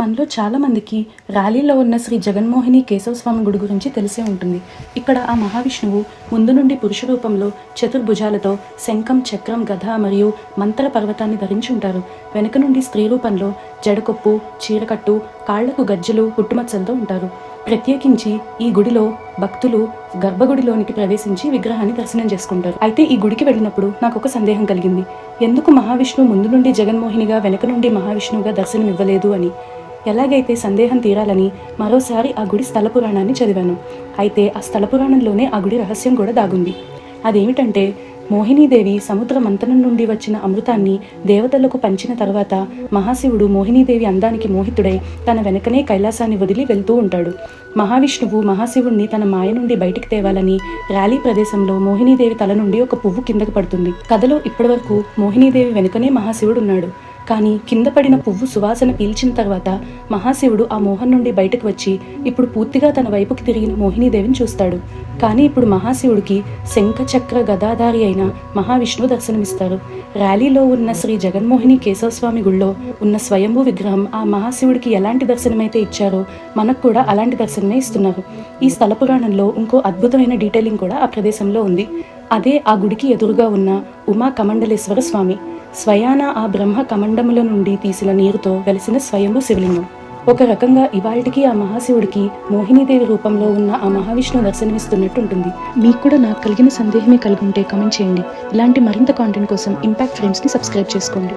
మనలో చాలామందికి ర్యాలీలో ఉన్న శ్రీ జగన్మోహిని కేశవ స్వామి గుడి గురించి తెలిసే ఉంటుంది. ఇక్కడ ఆ మహావిష్ణువు ముందు నుండి పురుష రూపంలో చతుర్భుజాలతో శంఖం చక్రం గధ మరియు మంత్ర పర్వతాన్ని ధరించి ఉంటారు. వెనుక నుండి స్త్రీ రూపంలో జడకొప్పు చీరకట్టు కాళ్ళకు గజ్జలు పుట్టుమచ్చలతో ఉంటారు. ప్రత్యేకించి ఈ గుడిలో భక్తులు గర్భగుడిలోనికి ప్రవేశించి విగ్రహాన్ని దర్శనం చేసుకుంటారు. అయితే ఈ గుడికి వెళ్ళినప్పుడు నాకు ఒక సందేహం కలిగింది. ఎందుకు మహావిష్ణువు ముందు నుండి జగన్మోహినిగా వెనక నుండి మహావిష్ణువుగా దర్శనం ఇవ్వలేదు అని? ఎలాగైతే సందేహం తీరాలని మరోసారి ఆ గుడి స్థల పురాణాన్ని చదివాను. అయితే ఆ స్థల పురాణంలోనే ఆ గుడి రహస్యం కూడా దాగుంది. అదేమిటంటే మోహినీదేవి సముద్ర మంతనం నుండి వచ్చిన అమృతాన్ని దేవతలకు పంచిన తర్వాత మహాశివుడు మోహినీదేవి అందానికి మోహితుడై తన వెనకనే కైలాసాన్ని వదిలి వెళ్తూ ఉంటాడు. మహావిష్ణువు మహాశివుణ్ణి తన మాయ నుండి బయటికి తేవాలని ర్యాలీ ప్రదేశంలో మోహినీదేవి తల నుండి ఒక పువ్వు కిందకు పడుతుంది. కథలో ఇప్పటివరకు మోహినీదేవి వెనుకనే మహాశివుడు ఉన్నాడు కానీ కింద పడిన పువ్వు సువాసన పీల్చిన తర్వాత మహాశివుడు ఆ మోహన్ నుండి బయటకు వచ్చి ఇప్పుడు పూర్తిగా తన వైపుకి తిరిగిన మోహినీదేవిని చూస్తాడు. కానీ ఇప్పుడు మహాశివుడికి శంఖ చక్ర గదాధారి అయిన మహావిష్ణువు దర్శనమిస్తారు. ర్యాలీలో ఉన్న శ్రీ జగన్మోహిని కేశవస్వామి గుళ్ళో ఉన్న స్వయంభూ విగ్రహం ఆ మహాశివుడికి ఎలాంటి దర్శనమైతే ఇచ్చారో మనకు కూడా అలాంటి దర్శనమే ఇస్తున్నారు. ఈ స్థల పురాణంలో ఇంకో అద్భుతమైన డీటెయిలింగ్ కూడా ఆ ప్రదేశంలో ఉంది. అదే ఆ గుడికి ఎదురుగా ఉన్న ఉమా కమండలేశ్వర స్వామి. స్వయాన ఆ బ్రహ్మ కమండముల నుండి తీసిన నీరుతో వెలిసిన స్వయంభూ శివలింగం. ఒక రకంగా ఇవాళకి ఆ మహాశివుడికి మోహినీదేవి రూపంలో ఉన్న ఆ మహావిష్ణువు దర్శనమిస్తున్నట్టు ఉంటుంది మీకు కూడా నాకు కలిగిన సందేహమే కలిగి ఉంటే కమెంట్ చేయండి. ఇలాంటి మరింత కాంటెంట్ కోసం ఇంపాక్ట్ ఫ్రేమ్స్ని సబ్స్క్రైబ్ చేసుకోండి.